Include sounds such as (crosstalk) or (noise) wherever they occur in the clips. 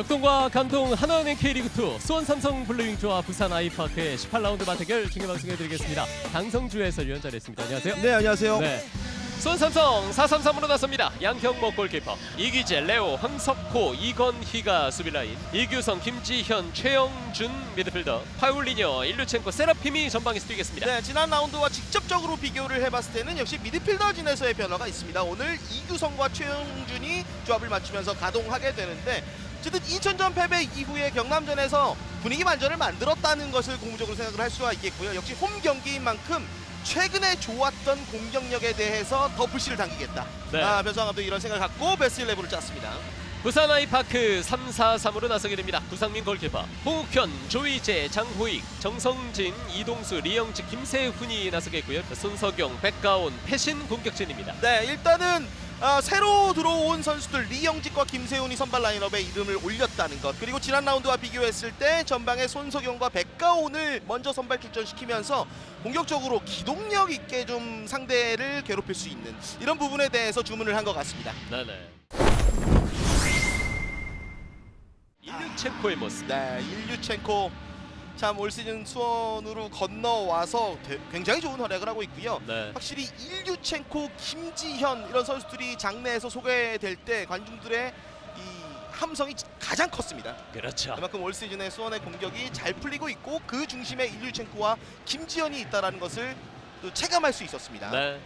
역동과 감동 하나은행 K리그2 수원 삼성 블루윙 조와 부산 아이파크의 18라운드 맞대결 중계방송해드리겠습니다. 강성주 해설위원 자리했습니다. 안녕하세요. 네 안녕하세요. 네. 수원 삼성 4-3-3으로 나섭니다. 양형목 골키퍼, 이기재, 레오, 황석호, 이건희가 수비라인, 이규성, 김지현, 최영준 미드필더, 파울리뇨, 일루첸코, 세라핌이 전방에서 뛰겠습니다. 네, 지난 라운드와 직접적으로 비교를 해봤을 때는 역시 미드필더진에서의 변화가 있습니다. 오늘 이규성과 최영준이 조합을 맞추면서 가동하게 되는데 어쨌든 2000전 패배 이후에 경남전에서 분위기 반전을 만들었다는 것을 고무적으로 생각을 할 수가 있겠고요. 역시 홈 경기인 만큼 최근에 좋았던 공격력에 대해서 더 불씨를 당기겠다. 네. 아, 변성환 감독 이런 생각을 갖고 베스트 11을 짰습니다. 부산 아이파크 3-4-3으로 나서게 됩니다. 구상민 골키퍼, 홍욱현, 조이재, 장호익, 정성진, 이동수, 리영직, 김세훈이 나서겠고요. 손석영, 백가온, 패신 공격진입니다. 네, 일단은 아, 새로 들어온 선수들 리영직과 김세훈이 선발 라인업에 이름을 올렸다는 것 그리고 지난 라운드와 비교했을 때 전방에 손석영과 백가온을 먼저 선발 출전시키면서 공격적으로 기동력 있게 좀 상대를 괴롭힐 수 있는 이런 부분에 대해서 주문을 한 것 같습니다. 네네. 일류체코의 모습. 네, 일류첸코 참 올 시즌 수원으로 건너와서 되- 굉장히 좋은 활약을 하고 있고요. 네. 확실히 일류첸코, 김지현 이런 선수들이 장내에서 소개될 때 관중들의 이 함성이 가장 컸습니다. 그렇죠. 그만큼 올 시즌에 수원의 공격이 잘 풀리고 있고 그 중심에 일류첸코와 김지현이 있다라는 것을 또 체감할 수 있었습니다. 네.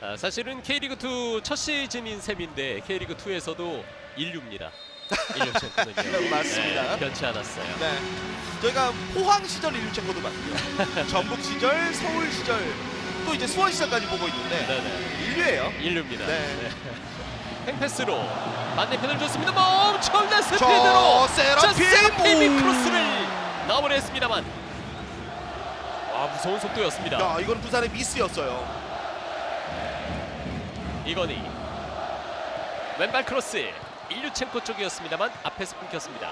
아, 사실은 K리그2 첫 시즌인 셈인데 K리그2에서도 인류입니다. 일류체코는요. 맞습니다. 네, 변치 않았어요. 네. 저희가 포항 시절 일류첸코도 봤고요. (laughs) 전북 시절, 서울 시절 또 이제 수원 시절까지 보고 있는데 네네. 인류예요. 인류입니다. 네. 횡패스로 반대편을 줬습니다. 뭐 엄청난 저 스피드로 세라핌! 세라핌이! 크로스를 나오려 했습니다만 와 무서운 속도였습니다. 야, 이건 부산의 미스였어요. 이건희 왼발 크로스 일류첸코 쪽이었습니다만 앞에서 끊겼습니다.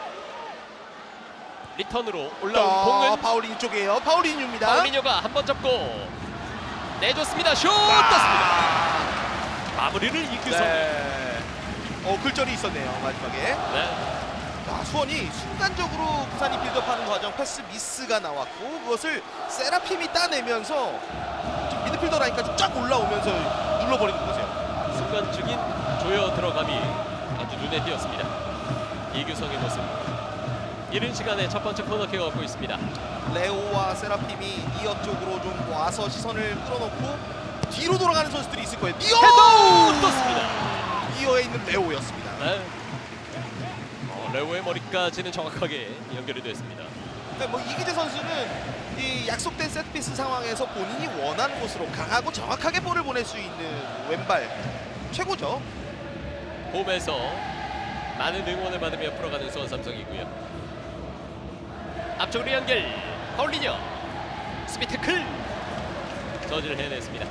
리턴으로 올라온 자, 공은 파울린 쪽이에요. 파울린입니다. 파울리뇨가 한 번 잡고 내줬습니다. 슛 아, 떴습니다. 마무리를 이규성. 네. 어, 글절이 있었네요. 마지막에. 네. 자, 수원이 순간적으로 부산이 빌드업하는 과정 패스 미스가 나왔고 그것을 세라핌이 따내면서 좀 미드필더 라인까지 쫙 올라오면서 눌러버리는 거세요. 순간적인 조여 들어감이 눈에 띄었습니다. 이규성의 모습. 이른 시간에 첫 번째 코너킥을 얻고 있습니다. 레오와 세라핌이 니어 쪽으로 좀 와서 시선을 끌어놓고 뒤로 돌아가는 선수들이 있을 거예요. 니어! 헤더 떴습니다. 니어에 있는 레오였습니다. 네. 어, 레오의 머리까지는 정확하게 연결이 됐습니다. 그러니까 뭐 이기재 선수는 이 약속된 세트피스 상황에서 본인이 원하는 곳으로 강하고 정확하게 볼을 보낼 수 있는 왼발 최고죠. 홈에서 많은 응원을 받으며 풀어가는 수원 삼성이고요. 앞쪽으로 연결. 파울리뇨. 수비 태클. 저지를 해냈습니다.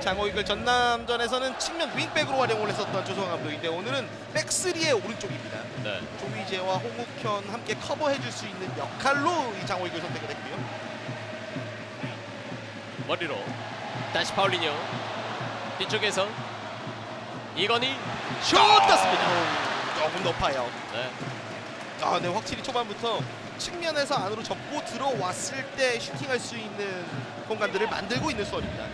장호익을 전남전에서는 측면 윙백으로 활용을 했었던 조성환 감독인데 오늘은 백스리의 오른쪽입니다. 네. 조미재와 홍욱현 함께 커버해줄 수 있는 역할로 이 장호익을 선택을 했고요. 머리로 다시 파울리뇨 뒤쪽에서 이건희 슛 떴습니다. 조금 높아요. 네. 아, 네 확실히 초반부터 측면에서 안으로 접고 들어왔을 때 슈팅할 수 있는 공간들을 만들고 있는 수원입니다.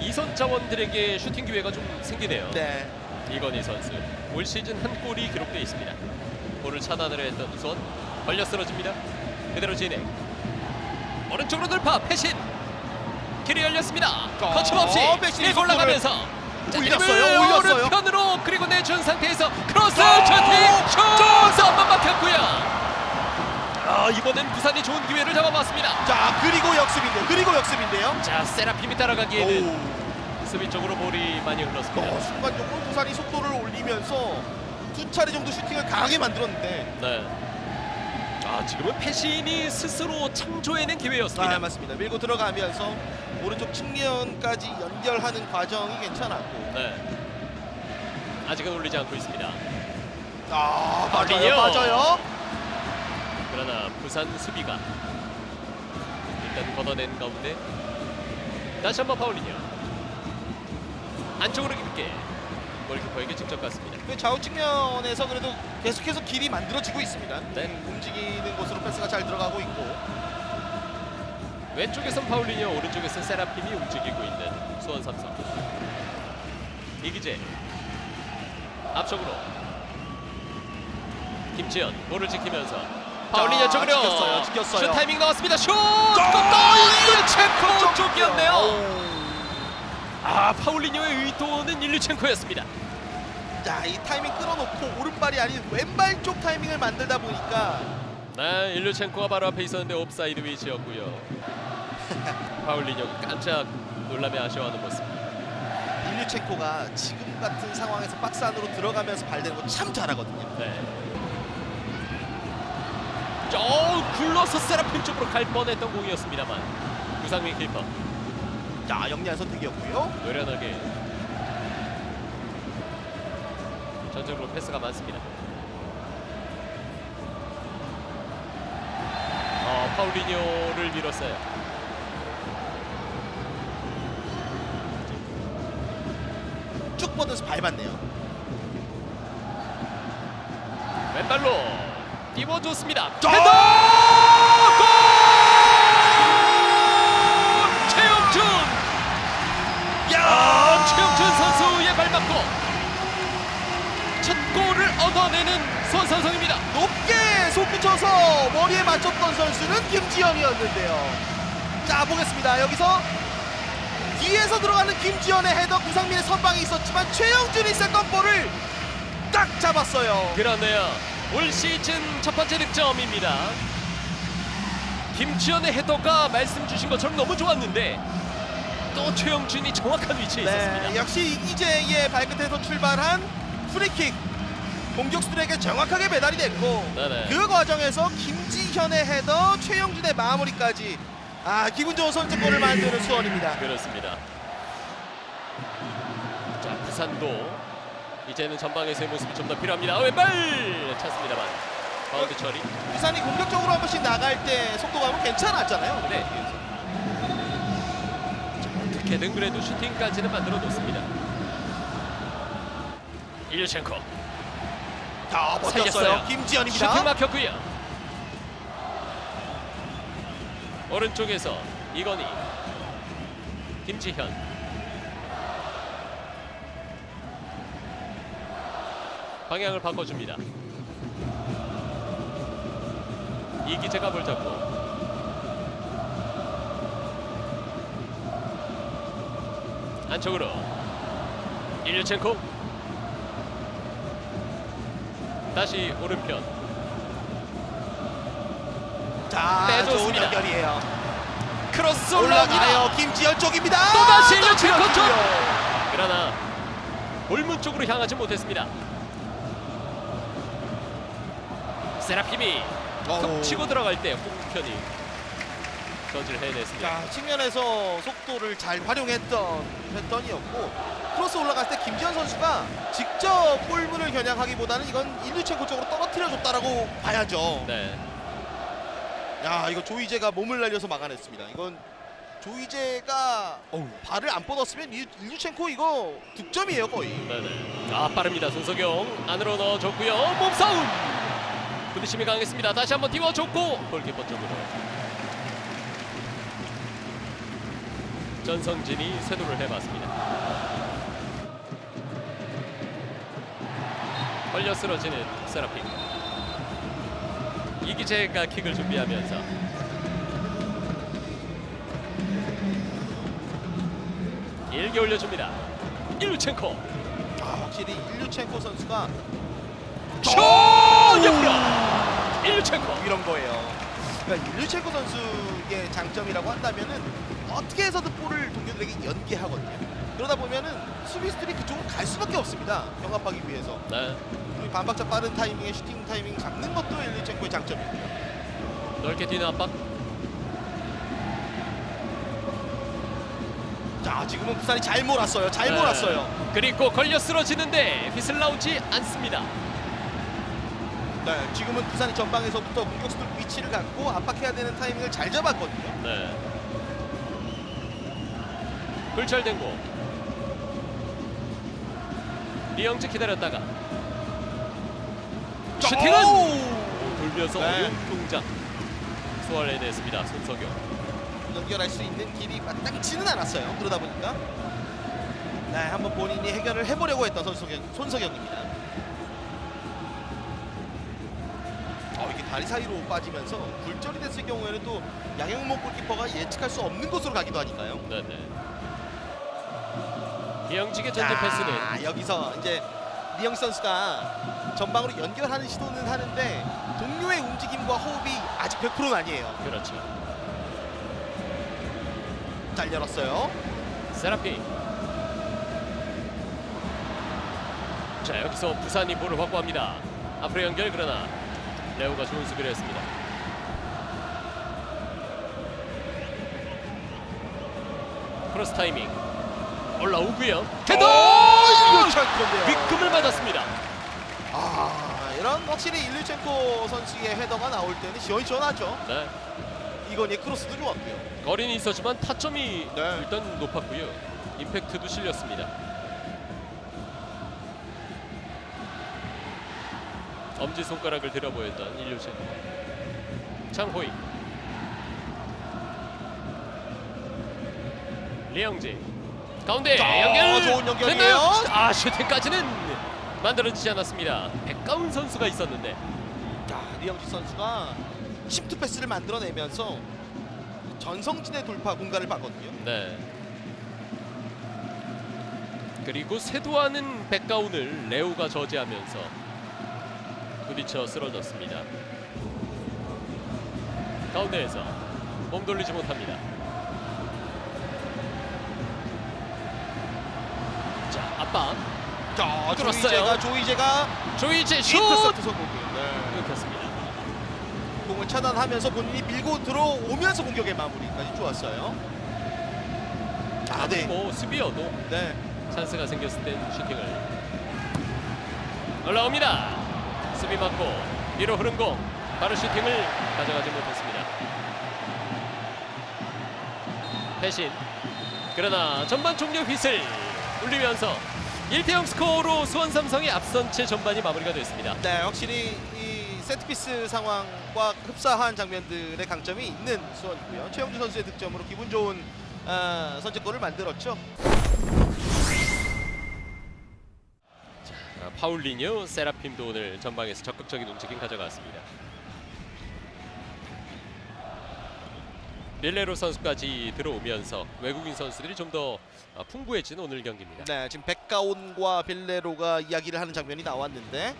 이선 자원들에게 슈팅 기회가 좀 생기네요. 네. 이건희 선수 올 시즌 한 골이 기록돼 있습니다. 골을 차단을 했던 우선 걸려 쓰러집니다. 그대로 진행. 오른쪽으로 돌파 패신. 길이 열렸습니다. 자, 거침없이 패신이 밀고 올라가면서 올렸어요, 올렸어요. 오른편으로 그리고 내준 상태에서 크로스 자, 슈팅 자, 슛 한번 막혔고요. 아 이번엔 부산이 좋은 기회를 잡아봤습니다. 자 그리고 역습인데요. 그리고 역습인데요. 자 세라핌이 따라가기에는 오. 수비 쪽으로 볼이 많이 흘렀습니다. 어, 순간적으로 부산이 속도를 올리면서 두 차례 정도 슈팅을 강하게 만들었는데 네. 아 지금은 패신이 스스로 창조해낸 기회였습니다. 아, 맞습니다. 밀고 들어가면서 오른쪽 측면까지 연결하는 과정이 괜찮았고 네. 아직은 올리지 않고 있습니다. 아. 맞아요 맞아요 그러나 부산 수비가 일단 걷어낸 가운데 다시 한번 파울이냐. 안쪽으로 깊게 골키퍼에게 직접 갔습니다. 그 좌우 측면에서 그래도 계속해서 길이 만들어지고 있습니다. 네. 음, 움직이는 곳으로 패스가 잘 들어가고 있고 왼쪽에선 파울리뇨, 오른쪽에선 세라핌이 움직이고 있는 수원 삼성. 이기재 앞쪽으로 김지현 볼을 지키면서 파울리뇨 자, 쪽으로 지켰어요, 지켰어요. 슛 타이밍 나왔습니다. 슛! 골! 일류첸코 쪽이었네요. 오. 아 파울리뇨의 의도는 일류첸코였습니다. 자, 이 타이밍 끌어놓고 오른발이 아닌 왼발 쪽 타이밍을 만들다 보니까 네, 일류첸코가 바로 앞에 있었는데 옵사이드 위치였고요. (laughs) 파울리뇨가 깜짝 놀라며 아쉬워하는 모습. 일류첸코가 지금 같은 상황에서 박스 안으로 들어가면서 발대는 거 참 잘하거든요. 네. 저 굴러서 세라핌 쪽으로 갈 뻔했던 공이었습니다만 구상민 키퍼 자, 영리한 선택이었고요. 노련하게 전적으로 패스가 많습니다. 어, 파울리뇨를 밀었어요. 쭉 뻗어서 밟았네요. 왼발로 띄워줬습니다. 자! 헤더! 골을 얻어내는 손선성입니다. 높게 솟구쳐서 머리에 맞췄던 선수는 김지현이었는데요. 자 보겠습니다. 여기서 뒤에서 들어가는 김지현의 헤더 구상민의 선방이 있었지만 최영준이 세컨볼을 딱 잡았어요. 그러네요. 올 시즌 첫 번째 득점입니다. 김지현의 헤더가 말씀 주신 것처럼 너무 좋았는데 또 최영준이 정확한 위치에 있었습니다. 네, 역시 이기재의 발끝에서 출발한 프리킥 공격수들에게 정확하게 배달이 됐고 네네. 그 과정에서 김지현의 헤더 최영준의 마무리까지 아 기분 좋은 선제골을 만드는 수원입니다. 그렇습니다. 자 부산도 이제는 전방에서의 모습이 좀 더 필요합니다. 왼발 찼습니다만 바운드 처리. 부산이 공격적으로 한 번씩 나갈 때 속도감은 괜찮았잖아요. 네. 자, 어떻게든 그래도 슈팅까지는 만들어 놓습니다. 일류첸코 자 버텼어요. 살렸어요. 김지현입니다. 막혔고요. 오른쪽에서 이건희, 김지현. 방향을 바꿔줍니다. 이기재가 볼 잡고 안쪽으로 일류첸코 다시 오른편 자 좋은 빼줬습니다. 연결이에요. 크로스 올라옵니다. 올라가요. 김지현 쪽입니다. 또다시 쪽. 들어갔고요. 그러나 골문 쪽으로 향하지 못했습니다. 세라핌이 툭 어우. 치고 들어갈 때 홍편이 저지를 해냈습니다. 자 측면에서 속도를 잘 활용했던 패턴이었고 크로스 올라갔을 때 김지현 선수가 직접 골문을 겨냥하기보다는 이건 일류첸코 쪽으로 떨어뜨려줬다라고 봐야죠. 네, 야 이거 조이제가 몸을 날려서 막아냈습니다. 이건 조이제가 어우, 발을 안 뻗었으면 이- 일류첸코 이거 득점이에요 거의. 네네. 아 빠릅니다. 손석영 안으로 넣어줬고요. 몸싸움. 부딪힘이 강했습니다. 다시 한번 띄워줬고 골키퍼 쪽으로. 전성진이 쇄도를 해봤습니다. 걸려 쓰러지는 세라핌. 이기재가 킥을 준비하면서 길게 올려줍니다. 일루첸코 아, 확실히 일류첸코 선수가 슛! 옆으로 일루첸코 이런 거예요. 그러니까 일류첸코 선수의 장점이라고 한다면은 어떻게 해서든 볼을 동료들에게 연계하거든요. 그러다 보면은 수비수들이 그쪽으로 갈 수밖에 없습니다. 경합하기 위해서. 네, 이 반박자 빠른 타이밍에 슈팅 타이밍 잡는 것도 일류첸코의 장점이고요. 넓게 뛰는 압박 자, 지금은 부산이 잘 몰았어요. 잘 네. 몰았어요. 그리고 걸려 쓰러지는데 휘슬 나오지 않습니다. 네, 지금은 부산이 전방에서부터 공격수들 위치를 갖고 압박해야 되는 타이밍을 잘 잡았거든요. 네. 굴절된 공. 리영지 기다렸다가 자, 슈팅은 오우! 돌면서 네. 어려운 동작 소화해냈습니다 손석영 연결할 수 있는 길이 마땅치는 않았어요. 그러다 보니까 네, 한번 본인이 해결을 해보려고 했던 손석영, 손석영입니다. 어, 이게 다리 사이로 빠지면서 굴절이 됐을 경우에는 또 양영목 골키퍼가 예측할 수 없는 곳으로 가기도 하니까요. 네네 전진 자, 패스는 여기서 이제 리영 선수가 전방으로 연결하는 시도는 하는데 동료의 움직임과 호흡이 아직 100%는 아니에요. 그렇죠. 잘 열었어요. 세라피. 자 여기서 부산이 볼을 확보합니다. 앞으로 연결 그러나 레오가 좋은 수비를 했습니다. 크로스 타이밍 올라오고요. 헤더. 빅금을 맞았습니다. 아, 이런 확실히 일류첸코 선수의 헤더가 나올 때는 시원시원하죠. 네. 이건 예 크로스도 좋았고요. 거리는 있었지만 타점이 네. 일단 높았고요. 임팩트도 실렸습니다. 엄지 손가락을 들어 보였던 일류첸 장호이. 리영지 가운데 자, 연결 좋은 연결이에요. 됐나요? 아 슈팅까지는 만들어지지 않았습니다 백가운 선수가 있었는데 자, 리영지 선수가 심투 패스를 만들어내면서 전성진의 돌파 공간을 봤거든요. 네. 그리고 쇄도하는 백가운을 레오가 저지하면서 부딪혀 쓰러졌습니다. 가운데에서 몸 돌리지 못합니다. 자, 압박. 자, 뚫었어요. 조이제가 조이제가 조이제 슛! 인터셉트 성공이에요. 네. 공을 차단하면서 본인이 밀고 들어오면서 공격의 마무리까지 좋았어요. 아, 네. 뭐 수비여도 네. 찬스가 생겼을 땐 슈팅을 올라옵니다. 수비 맞고 뒤로 흐른 공 바로 슈팅을 가져가지 못했습니다. 패신 그러나 전반 종료 휘슬 울리면서 1대0 스코어로 수원 삼성이 앞선 채 전반이 마무리가 됐습니다. 네, 확실히 이 세트피스 상황과 흡사한 장면들의 강점이 있는 수원이고요. 최영주 선수의 득점으로 기분 좋은 아, 선제골을 만들었죠. 아, 파울리뉴, 세라핌도 오늘 전방에서 적극적인 움직임 가져갔습니다. 릴레로 선수까지 들어오면서 외국인 선수들이 좀 더 풍부해진 오늘 경기입니다. 네, 지금 백가온과 빌레로가 이야기를 하는 장면이 나왔는데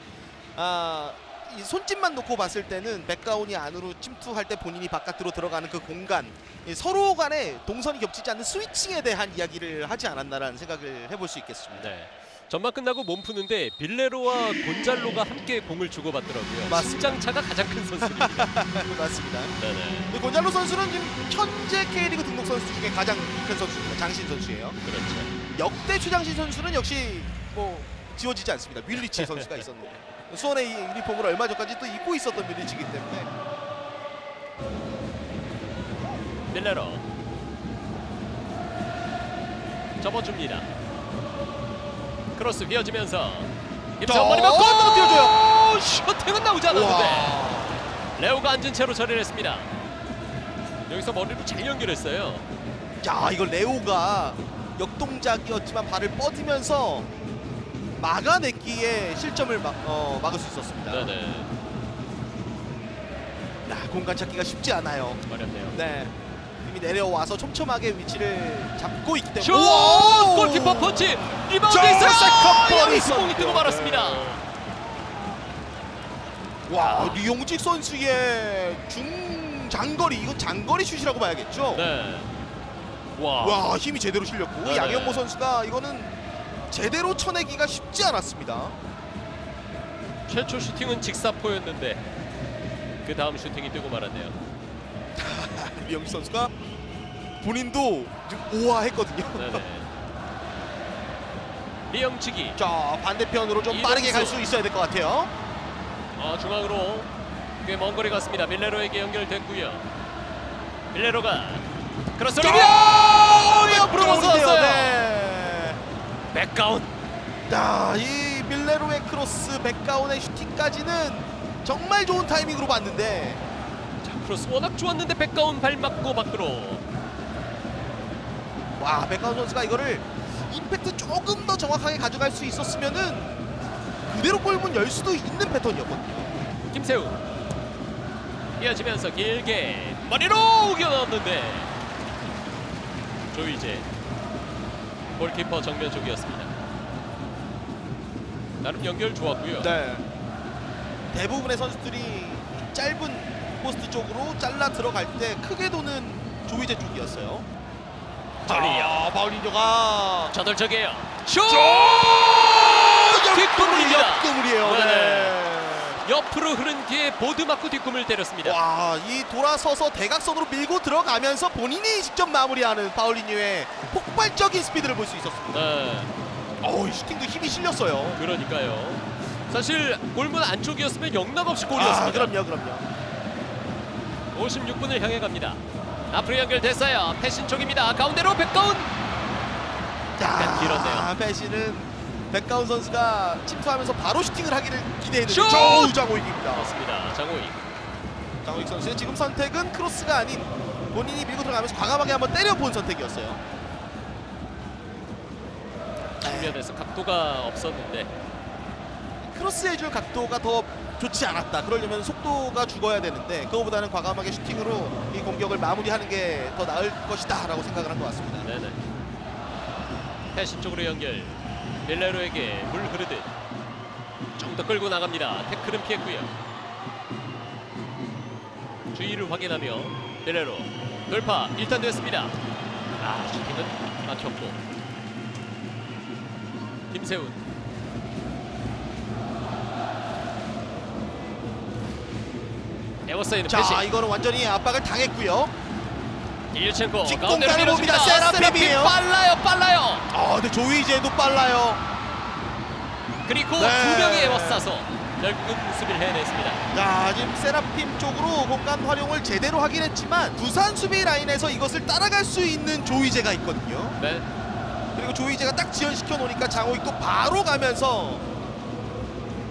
아, 이 손짓만 놓고 봤을 때는 백가온이 안으로 침투할 때 본인이 바깥으로 들어가는 그 공간 이 서로 간에 동선이 겹치지 않는 스위칭에 대한 이야기를 하지 않았나라는 생각을 해볼 수 있겠습니다. 네. 전반 끝나고 몸 푸는데 빌레로와 곤잘로가 함께 공을 주고받더라고요. 맞습니다. 신장 차가 가장 큰 선수입니다. (laughs) 맞습니다. 네네. 이 곤잘로 선수는 지금 현재 K리그 등록 선수 중에 가장 큰 선수입니다. 장신 선수예요. 그렇죠. 역대 최장신 선수는 역시 뭐 지워지지 않습니다. 윌리치 선수가 있었는데 (laughs) 수원의 이 유니폼을 얼마 전까지 또 입고 있었던 윌리치이기 때문에 빌레로 접어줍니다. 크로스 휘어지면서 맞고 또 띄워줘요. 슈팅은 나오지 않았는데 와. 레오가 앉은 채로 처리를 했습니다. 여기서 머리로 잘 연결했어요. 야 이거 레오가 역동작이었지만 발을 뻗으면서 막아냈기에 실점을 막, 어, 막을 수 있었습니다. 네네. 야, 공간 찾기가 쉽지 않아요. 어렵네요. 네. 이미 내려와서 촘촘하게 위치를 잡고 있기 때문에 슛! 우와! 골키퍼 펀치! 리바운드 자, 있어요! 세컨볼이 여기서 공이 뜨고. 말았습니다. 와 류용직 선수의 중 장거리 이건 장거리 슛이라고 봐야겠죠. 네. 와. 와 힘이 제대로 실렸고 네네. 양현모 선수가 이거는 제대로 쳐내기가 쉽지 않았습니다. 최초 슈팅은 직사포였는데 그 다음 슈팅이 뜨고 말았네요. 류용직 선수가 본인도 좀 오화했거든요. 네네. 리영치기. 자 반대편으로 좀 빠르게 갈 수 있어야 될 것 같아요. 어, 중앙으로 꽤 먼 거리 갔습니다. 밀레로에게 연결됐고요. 밀레로가 크로스 자, 리비아 옆으로. 벗어났어요. 네. 백가운. 네, 야, 이 밀레로의 크로스, 백가운의 슈팅까지는 정말 좋은 타이밍으로 봤는데 자, 크로스 워낙 좋았는데 백가운 발 맞고 밖으로. 와, 백가운 선수가 이거를 임팩트 조금 더 정확하게 가져갈 수 있었으면은 그대로 골문 열 수도 있는 패턴이었거든요. 김세훈 이어지면서 길게 머리로 우겨 넣었는데 조이제 골키퍼 정면 쪽이었습니다. 나름 연결 좋았고요. 네. 대부분의 선수들이 짧은 포스트 쪽으로 잘라 들어갈 때 크게 도는 조이제 쪽이었어요. 저리요. 아, 바울리뇨가 저돌적이에요. 슛! 뒷구물입니다. 옆구물이에요. 네. 네. 옆으로 흐른 뒤에 보드 맞고 뒷꿈을 때렸습니다. 와, 이 돌아서서 대각선으로 밀고 들어가면서 본인이 직접 마무리하는 파울리뉴의 폭발적인 스피드를 볼 수 있었습니다. 네, 어우, 이 슈팅도 힘이 실렸어요. 그러니까요. 사실 골문 안쪽이었으면 영락 없이 아, 골이었습니다. 그럼요, 그럼요. 56분을 향해 갑니다. 앞으로 연결됐어요. 패신 쪽입니다. 가운데로 백가운. 약간 길었네요. 배신은 백가운 선수가 침투하면서 바로 슈팅을 하기를 기대했는데 슛! 저 장호익입니다. 맞습니다. 장호익. 장호익 선수의 지금 선택은 크로스가 아닌 본인이 밀고 들어가면서 과감하게 한번 때려본 선택이었어요. 측면에서 각도가 없었는데 크로스해줄 각도가 더 좋지 않았다. 그러려면 속도가 죽어야 되는데 그거보다는 과감하게 슈팅으로 이 공격을 마무리하는 게 더 나을 것이다라고 생각을 한 것 같습니다. 네네. 패신 쪽으로 연결. 밀레로에게 물 흐르듯 좀 더 끌고 나갑니다. 태클은 피했고요. 주의를 확인하며 밀레로 돌파 일단 됐습니다. 아 슈팅은 막혔고 김세훈 패신 자, 이거는 완전히 압박을 당했고요. 일첸코 뒷공간을 봅니다. 세라핌이에요. 빨라요 빨라요 아, 근데 조이제도 빨라요. 그리고 네. 두 명의 에워싸서 결국은 수비를 해냈습니다. 자, 지금 세라핌 쪽으로 공간 활용을 제대로 하긴 했지만 부산 수비 라인에서 이것을 따라갈 수 있는 조이제가 있거든요. 네, 그리고 조이제가 딱 지연시켜 놓으니까 장호익도 바로 가면서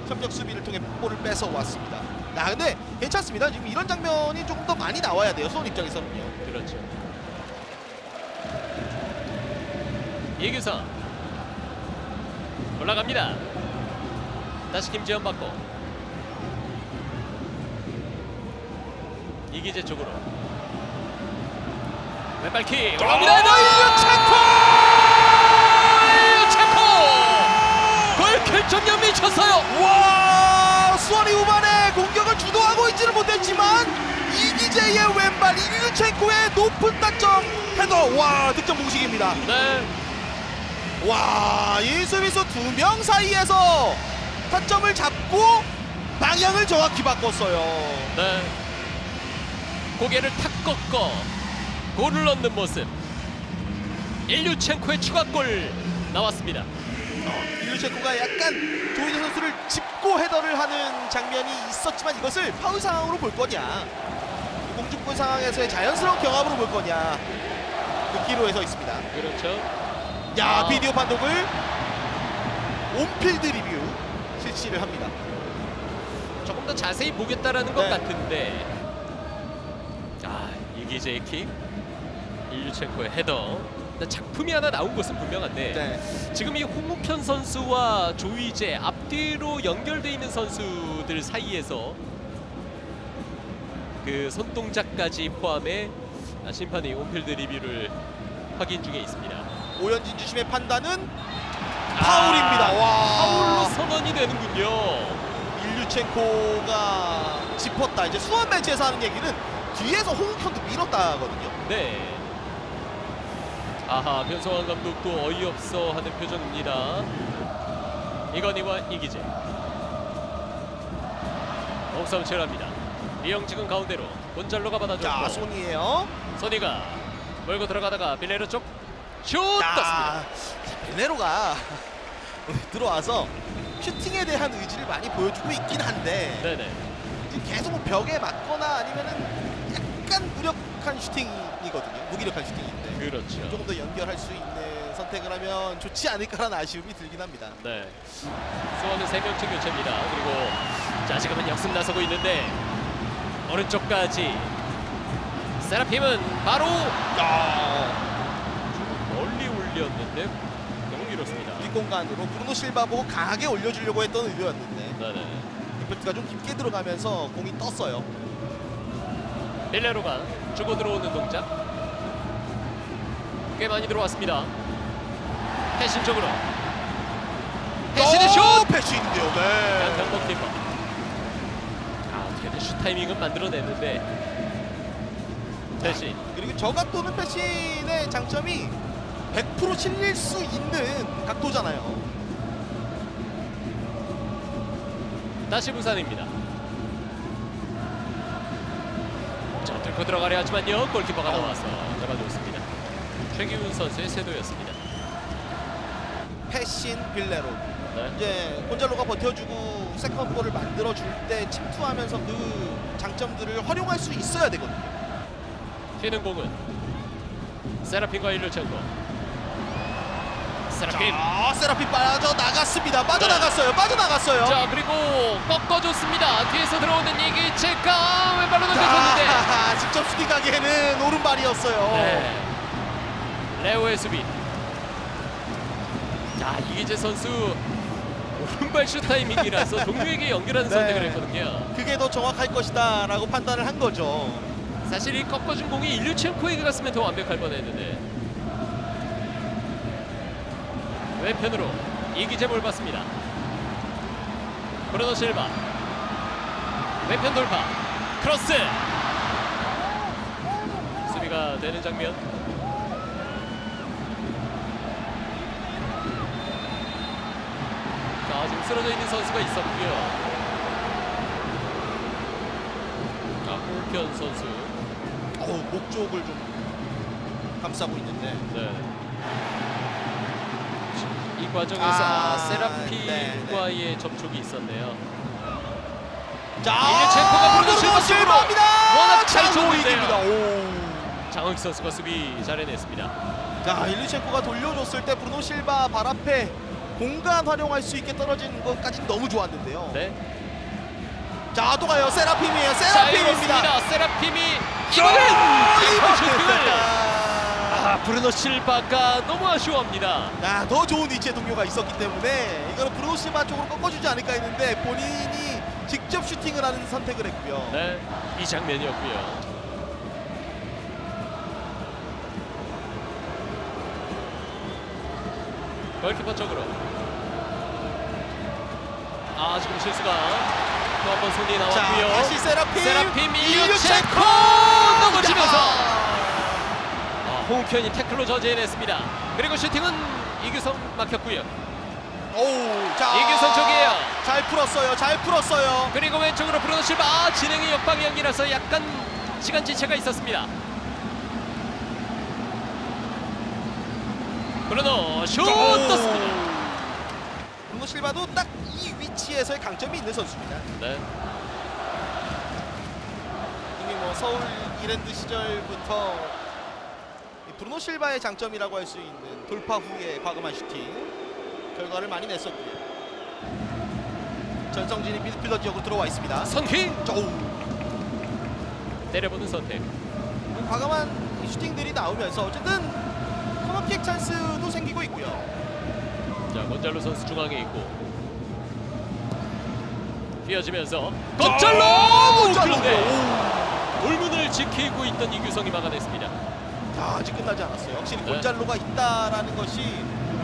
협력 수비를 통해 볼을 뺏어 왔습니다. 아 근데 괜찮습니다. 지금 이런 장면이 조금 더 많이 나와야 돼요. 수원 입장에서는요. 그렇죠. 이규성 올라갑니다. 다시 김지현 받고 이기재 쪽으로 왼발 킥 올라옵니다. 아, 못했지만 이기재의 왼발 이류첸코의 높은 타점 헤더 와 득점 공식입니다. 네, 와, 이 수비수 두 명 사이에서 타점을 잡고 방향을 정확히 바꿨어요. 네. 고개를 탁 꺾어 골을 넣는 모습. 일류첸코의 추가골 나왔습니다. 일루체코가 약간 조이제 선수를 짚고 헤더를 하는 장면이 있었지만 이것을 파울 상황으로 볼 거냐, 공중볼 상황에서의 자연스러운 경합으로 볼 거냐, 그 기로에 서 있습니다. 그렇죠. 야, 아. 비디오 판독을 온필드 리뷰 실시를 합니다. 조금 더 자세히 보겠다라는 것 네. 같은데. 아, 이기재의 킥. 일류첸코의 헤더. 작품이 하나 나온 것은 분명한데 네. 지금 이 홍우편 선수와 조이제 앞뒤로 연결돼 있는 선수들 사이에서 그 손동작까지 포함해 아, 심판이 온필드 리뷰를 확인 중에 있습니다. 오현진 주심의 판단은 아, 파울입니다. 와. 파울로 선언이 되는군요. 일류첸코가 짚었다. 이제 수원 벤치에서 하는 얘기는 뒤에서 홍욱현도 밀었다거든요. 네. 아하 변성환 감독도 어이없어 하는 표정입니다. 이건희와 이기재. 몸싸움 치열합니다. 이영직은 가운데로 곤잘로가 자, 받아줬고 손이에요. 소니가 몰고 들어가다가 빌레르 쪽 슛! 떴습니다. 자, 베네로가 들어와서 슈팅에 대한 의지를 많이 보여주고 있긴 한데 네네. 지금 계속 뭐 벽에 맞거나 아니면은 약간 무력한 슈팅이거든요. 무기력한 슈팅인데 그렇죠. 조금 더 연결할 수 있는 선택을 하면 좋지 않을까라는 아쉬움이 들긴 합니다. 네. 수원은 세 명째 교체입니다. 그리고 자 지금은 역습 나서고 있는데 오른쪽까지 세라핌은 바로 멀리 올렸는데 너무 길었습니다. 뒷공간으로 브루노 실바 보고 강하게 올려주려고 했던 의도였는데 네네. 임팩트가 좀 깊게 들어가면서 공이 떴어요. 밀레로가 주고 들어오는 동작 꽤 많이 들어왔습니다. 패신 쪽으로 패신의 슛! 오, 패신인데요. 네. 양경복 키퍼. 아 어떻게든 슛 타이밍은 만들어냈는데 패신 그리고 저 각 도는 패신의 장점이 100% 실릴 수 있는 각도잖아요. 다시 부산입니다. 자 뚫고 들어가려 하지만요 골키퍼가 나와서 잡아줬습니다. 최기훈 선수의 세도였습니다. 패신 빌레로 네. 이제 곤잘로가 버텨주고 세컨볼을 만들어줄 때 침투하면서 그 장점들을 활용할 수 있어야 되거든요. 튀는 공은 세라핀과 일루첸코. 세라핀. 자, 세라핀 빠져 나갔습니다. 빠져 나갔어요. 빠져 나갔어요. 자 그리고 꺾어줬습니다. 뒤에서 들어오는 이기체가 왼발로 넘겨줬는데. 자, (laughs) 직접 슈팅하기에는 오른발이었어요. 네. 레오의 수비. 자 이기재 선수 오른발 슛 타이밍이라서 (laughs) 동료에게 연결하는 네. 선택을 했거든요. 그게 더 정확할 것이다 라고 판단을 한 거죠. 사실 이 꺾어준 공이 일류첸코에게 갔으면 더 완벽할 뻔했는데 왼편으로 이기재 볼 받습니다. 브루노 실바 왼편 돌파 크로스 수비가 되는 장면 자 지금 쓰러져 있는 선수가 있었고요. 자 골편 선수 어우, 목 쪽을 좀 감싸고 있는데. 네. 이 과정에서 아, 아, 세라핀과의 접촉이 있었네요. 자, 일루첸코가 브루노 실바 쪽으로 실바입니다. 워낙 잘 쏘는데요. 이깁니다. 오. 장흥 선수가 수비 잘해냈습니다. 자, 일루첸코가 돌려줬을 때 브루노 실바 발 앞에 공간 활용할 수 있게 떨어진 것까지 너무 좋았는데요. 네. 자, 또 가요. 세라핌이에요. 세라핌입니다. 세라핌이 아, 이번엔 슈팅을 아, 아 브루노 실바가 너무 아쉬워합니다. 야, 더 좋은 위치에 동료가 있었기 때문에 이거는 브루노 실바 쪽으로 꺾어주지 않을까 했는데 본인이 직접 슈팅을 하는 선택을 했고요. 네, 이 장면이었고요. 골키퍼 쪽으로. 아 지금 실수가 또 한 번 손이 자, 나왔고요. 다시 세라핌. 세라핌 일류첸코 넘어지면서 아, 홍현이 태클로 저지해냈습니다. 그리고 슈팅은 이규성 막혔고요. 오, 자. 이규성 쪽이에요. 잘 풀었어요. 잘 풀었어요. 그리고 왼쪽으로 브루노 실바 아, 진행이 역방향이라서 약간 시간 지체가 있었습니다. 브루노 슛 떴습니다. 브루노 실바도 딱 이 위치에서의 강점이 있는 선수입니다. 네, 이미 뭐 서울 이랜드 시절부터 이 브루노 실바의 장점이라고 할 수 있는 돌파 후에 과감한 슈팅 결과를 많이 냈었고요. 전성진이 미드필더 지역으로 들어와 있습니다. 선킹 자, 오, 때려보는 선택. 과감한 이 슈팅들이 나오면서 어쨌든 킥 찬스도 생기고 있고요. 자, 곤잘로 선수 중앙에 있고 휘어지면서 곤잘로 그런데 골문을 지키고 있던 이규성이 막아냈습니다. 자, 아직 끝나지 않았어요. 확실히 네. 곤잘로가 있다라는 것이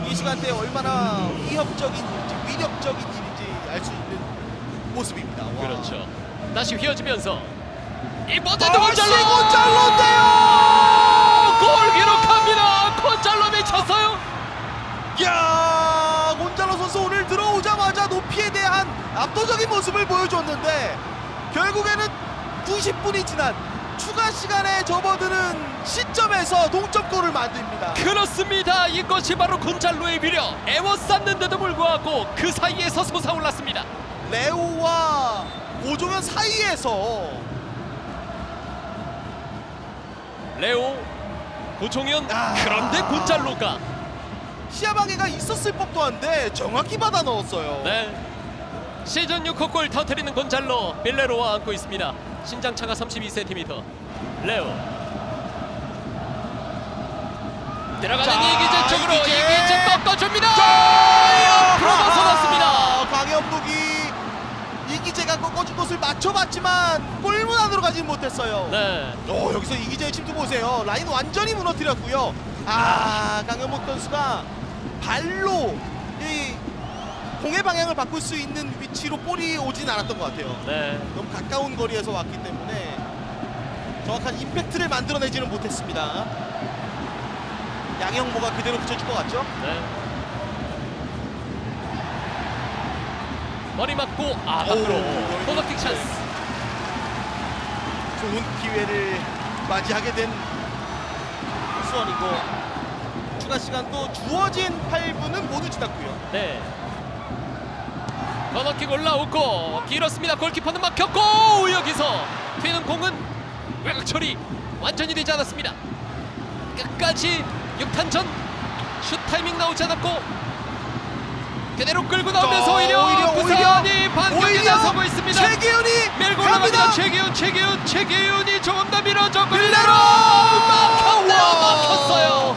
이 시간대에 얼마나 위협적인지 위력적인 일인지 알 수 있는 모습입니다. 와. 그렇죠. 다시 휘어지면서 이번에도 다시 곤잘로 곤잘로인데요! 압도적인 모습을 보여줬는데 결국에는 90분이 지난 추가 시간에 접어드는 시점에서 동점골을 만듭니다. 그렇습니다. 이것이 바로 곤잘로의 위력. 애워쌌는데도 불구하고 그 사이에서 솟아올랐습니다. 레오와 오종현 사이에서 레오, 고종현 아. 그런데 곤잘로가 시야 방해가 있었을 법도 한데 정확히 받아 넣었어요. 네. 시즌 6호 골 터트리는 곤잘로 빌레로와 안고 있습니다. 신장차가 32cm. 레오. 들어가는 자, 이기재 쪽으로 이기재. 이기재 꺾어줍니다. 자, 앞으로 벗어났습니다. 아, 강현북이 이기재가 꺾어준 곳을 맞춰봤지만 골문 안으로 가진 못했어요. 네. 오, 여기서 이기재의 침투 보세요. 라인 완전히 무너뜨렸고요. 아, 강현북 선수가 발로 이 공의 방향을 바꿀 수 있는 위치로 볼이 오진 않았던 것 같아요. 네. 너무 가까운 거리에서 왔기 때문에 정확한 임팩트를 만들어내지는 못했습니다. 양형모가 그대로 붙여줄 것 같죠? 네. 머리 맞고 아 밖으로 오, 코너킥 찬스. 좋은 기회를 맞이하게 된 수원이고 추가 시간도 주어진 8분은 모두 지났고요. 네. 코너킥 올라오고 길었습니다. 골키퍼는 막혔고 여기서 튀는 공은 외곽 처리 완전히 되지 않았습니다. 끝까지 6탄전 슛 타이밍 나오지 않았고 그대로 끌고 나오면서 어, 오히려, 오히려, 부산이 반격에 나서고 있습니다. 최기훈이 밀고 갑니다. 올라갑니다. 최기훈, 최기훈, 최기훈이 조금 더. 빌레로! 막혔네요. 우와! 막혔어요.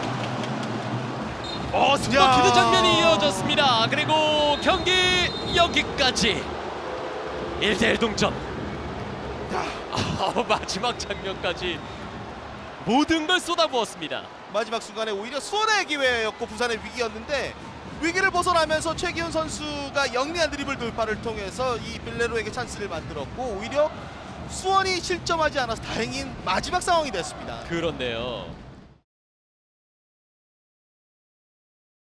어, 야. 스포키드 장면이 이어졌습니다. 그리고 경기 여기까지 1대1 동점. 야, 아, 마지막 장면까지 모든 걸 쏟아부었습니다. 마지막 순간에 오히려 수원의 기회였고 부산의 위기였는데 위기를 벗어나면서 최기훈 선수가 영리한 드리블 돌파를 통해서 이 빌레로에게 찬스를 만들었고 오히려 수원이 실점하지 않아서 다행인 마지막 상황이 됐습니다. 그렇네요.